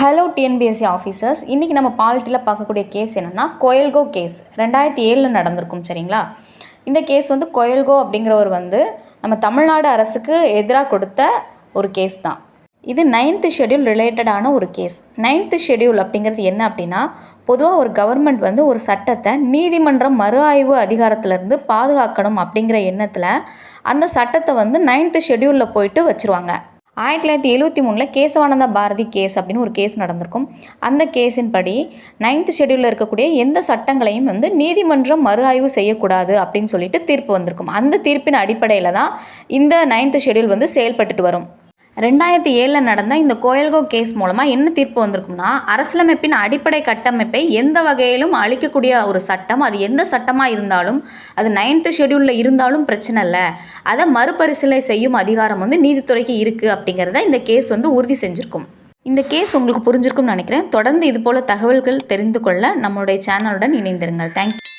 Hello TNPSC officers இன்றைக்கி நம்ம பாலிட்டியில் பார்க்கக்கூடிய கேஸ் என்னென்னா கோயல்கோ கேஸ் ரெண்டாயிரத்தி ஏழில் நடந்திருக்கும் சரிங்களா? இந்த கேஸ் வந்து கோயல்கோ அப்படிங்கிறவர் வந்து நம்ம தமிழ்நாடு அரசுக்கு எதிராக கொடுத்த ஒரு கேஸ் தான். இது நைன்த்து ஷெட்யூல் ரிலேட்டடான ஒரு கேஸ் நைன்த்து ஷெட்யூல் அப்படிங்கிறது என்ன அப்படின்னா பொதுவாக ஒரு கவர்மெண்ட் வந்து ஒரு சட்டத்தை நீதிமன்றம் மறு ஆய்வு அதிகாரத்திலேருந்து பாதுகாக்கணும் அப்படிங்கிற எண்ணத்தில் அந்த சட்டத்தை வந்து நைன்த்து ஷெட்யூலில் போயிட்டு வச்சுருவாங்க. ஆயிரத்தி தொள்ளாயிரத்தி எழுபத்தி மூணில் கேசவானந்தா பாரதி கேஸ் அப்படின்னு ஒரு கேஸ் நடந்திருக்கும். அந்த கேஸின் படி நைன்த் ஷெட்யூலில் இருக்கக்கூடிய எந்த சட்டங்களையும் வந்து நீதிமன்றம் மறு ஆய்வு செய்யக்கூடாது அப்படின்னு சொல்லிட்டு தீர்ப்பு வந்திருக்கும். அந்த தீர்ப்பின் அடிப்படையில் தான் இந்த நைன்த் ஷெட்யூல் வந்து செயல்பட்டுட்டு வரும். ரெண்டாயிரத்தி ஏழில் நடந்த இந்த கோயல்கோ கேஸ் மூலமாக என்ன தீர்ப்பு வந்திருக்கும்னா அரசியலமைப்பின் அடிப்படை கட்டமைப்பை எந்த வகையிலும் அழிக்கக்கூடிய ஒரு சட்டம் அது எந்த சட்டமாக இருந்தாலும் அது நைன்த்து ஷெடியூலில் இருந்தாலும் பிரச்சனை இல்லை. அதை மறுபரிசீலனை செய்யும் அதிகாரம் வந்து நீதித்துறைக்கு இருக்குது அப்படிங்கிறத இந்த கேஸ் வந்து உறுதி செஞ்சுருக்கும். இந்த கேஸ் உங்களுக்கு புரிஞ்சிருக்கும்னு நினைக்கிறேன். தொடர்ந்து இது போல் தகவல்கள் தெரிந்து கொள்ள நம்மளுடைய சேனலுடன் இணைந்திருங்கள். தேங்க்யூ